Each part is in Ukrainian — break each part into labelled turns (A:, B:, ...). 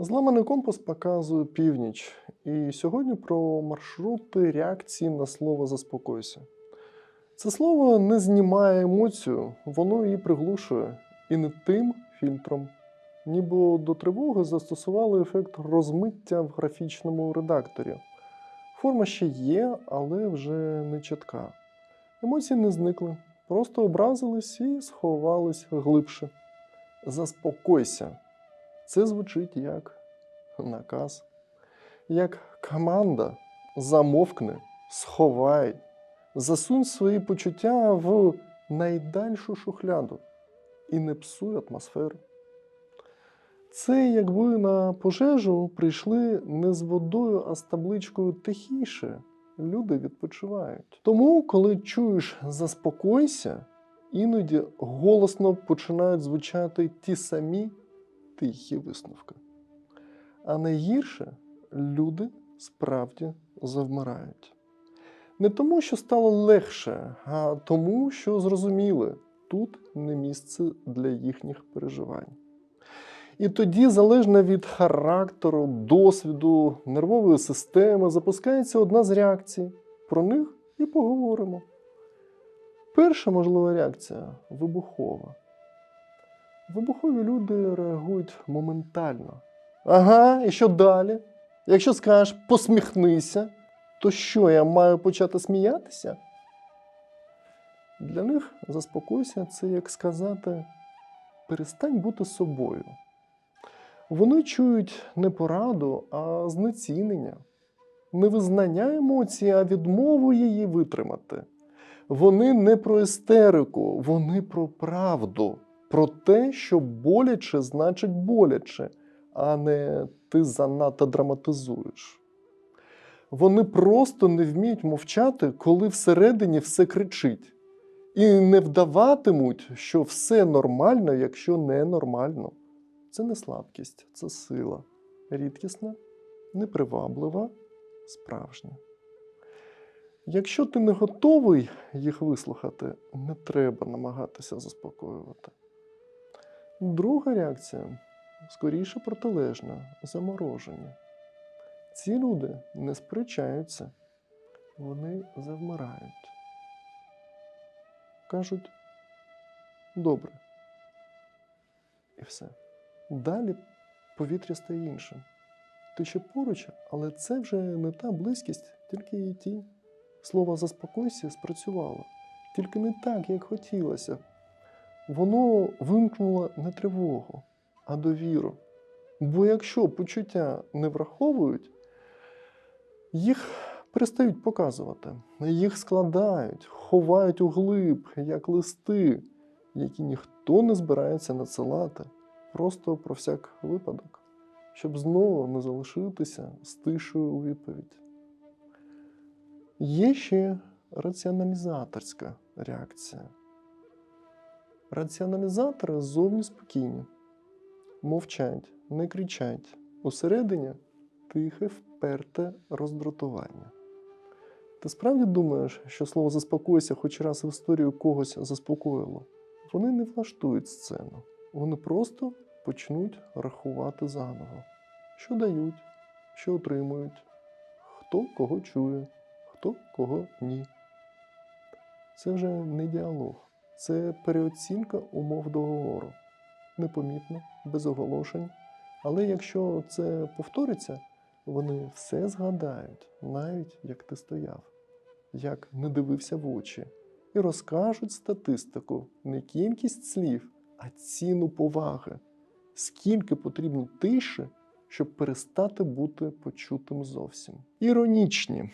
A: Зламаний компас показує північ. І сьогодні про маршрути реакції на слово заспокойся. Це слово не знімає емоцію, воно її приглушує. І не тим фільтром. Ніби до тривоги застосували ефект розмиття в графічному редакторі. Форма ще є, але вже не чітка. Емоції не зникли, просто образились і сховались глибше. Заспокойся. Це звучить як наказ, як команда замовкни, сховай, засунь свої почуття в найдальшу шухляду і не псуй атмосферу. Це якби на пожежу прийшли не з водою, а з табличкою тихіше. Люди відпочивають. Тому, коли чуєш заспокойся, іноді голосно починають звучати ті самі тихі висновки. А найгірше люди справді завмирають. Не тому, що стало легше, а тому, що зрозуміли, тут не місце для їхніх переживань. І тоді, залежно від характеру, досвіду, нервової системи, запускається одна з реакцій. Про них і поговоримо. Перша можлива реакція вибухова. Вибухові люди реагують моментально. Ага, і що далі? Якщо скажеш посміхнися, то що я маю почати сміятися? Для них заспокойся це як сказати перестань бути собою. Вони чують не пораду, а знецінення, не визнання емоції, а відмову її витримати. Вони не про істерику, вони про правду, про те, що боляче значить боляче, а не ти занадто драматизуєш. Вони просто не вміють мовчати, коли всередині все кричить, і не вдаватимуть, що все нормально, якщо не нормально. Це не слабкість, це сила. Рідкісна, неприваблива, справжня. Якщо ти не готовий їх вислухати, не треба намагатися заспокоювати. Друга реакція скоріше протилежна замороження. Ці люди не сперечаються, вони завмирають. Кажуть добре. І все. Далі повітря стає іншим. Ти ще поруч, але це вже не та близькість, тільки її тінь. Слово заспокойся спрацювало, тільки не так, як хотілося. Воно вимкнуло не тривогу, а довіру. Бо якщо почуття не враховують, їх перестають показувати, їх складають, ховають у глиб, як листи, які ніхто не збирається надсилати, просто про всяк випадок, щоб знову не залишитися з тишою у відповідь. Є ще раціоналізаторська реакція. Раціоналізатори зовні спокійні, мовчать, не кричать. Усередині тихе, вперте роздратування. Ти справді думаєш, що слово заспокойся хоч раз в історію когось заспокоїло? Вони не влаштують сцену. Вони просто почнуть рахувати заново, що дають, що отримують, хто кого чує, хто кого ні. Це вже не діалог, це переоцінка умов договору. Непомітно, без оголошень. Але якщо це повториться, вони все згадають, навіть як ти стояв, як не дивився в очі, і розкажуть статистику, не кількість слів, а ціну поваги, скільки потрібно тиші, щоб перестати бути почутим зовсім. Іронічні.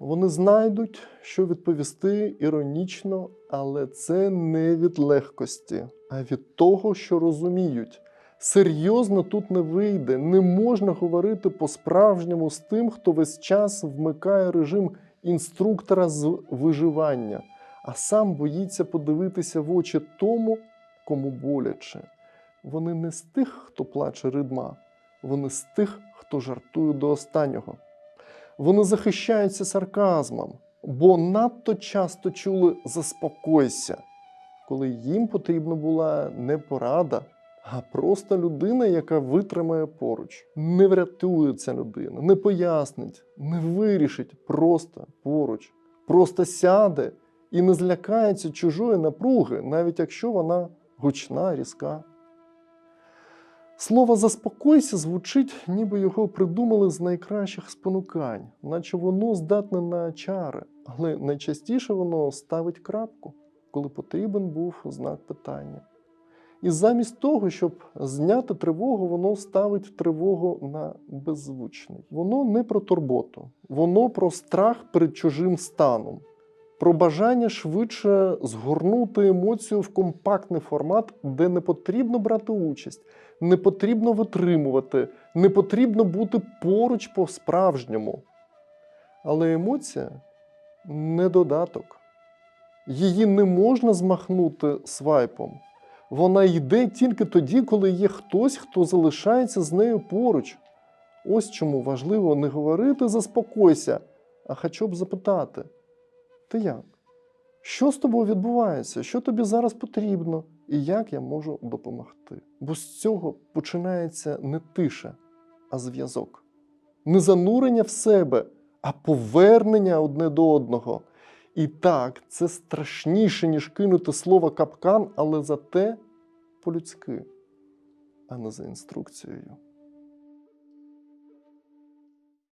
A: Вони знайдуть, що відповісти іронічно, але це не від легкості, а від того, що розуміють. Серйозно тут не вийде, не можна говорити по-справжньому з тим, хто весь час вмикає режим інструктора з виживання, а сам боїться подивитися в очі тому, кому боляче. Вони не з тих, хто плаче ридма, вони з тих, хто жартує до останнього. Вони захищаються сарказмом, бо надто часто чули заспокойся, коли їм потрібна була не порада, а просто людина, яка витримає поруч, не врятує ця людина, не пояснить, не вирішить просто поруч, просто сяде і не злякається чужої напруги, навіть якщо вона гучна, різка. Слово заспокойся звучить, ніби його придумали з найкращих спонукань, наче воно здатне на чари, але найчастіше воно ставить крапку, коли потрібен був знак питання. І замість того, щоб зняти тривогу, воно ставить тривогу на беззвучний. Воно не про турботу, воно про страх перед чужим станом, про бажання швидше згорнути емоцію в компактний формат, де не потрібно брати участь, не потрібно витримувати, не потрібно бути поруч по-справжньому. Але емоція не додаток. Її не можна змахнути свайпом. Вона йде тільки тоді, коли є хтось, хто залишається з нею поруч. Ось чому важливо не говорити заспокойся, а хоча б запитати: ти як? Що з тобою відбувається? Що тобі зараз потрібно? І як я можу допомогти? Бо з цього починається не тиша, а зв'язок. Не занурення в себе, а повернення одне до одного. І так, це страшніше, ніж кинути слово капкан, але зате по-людськи, а не за інструкцією.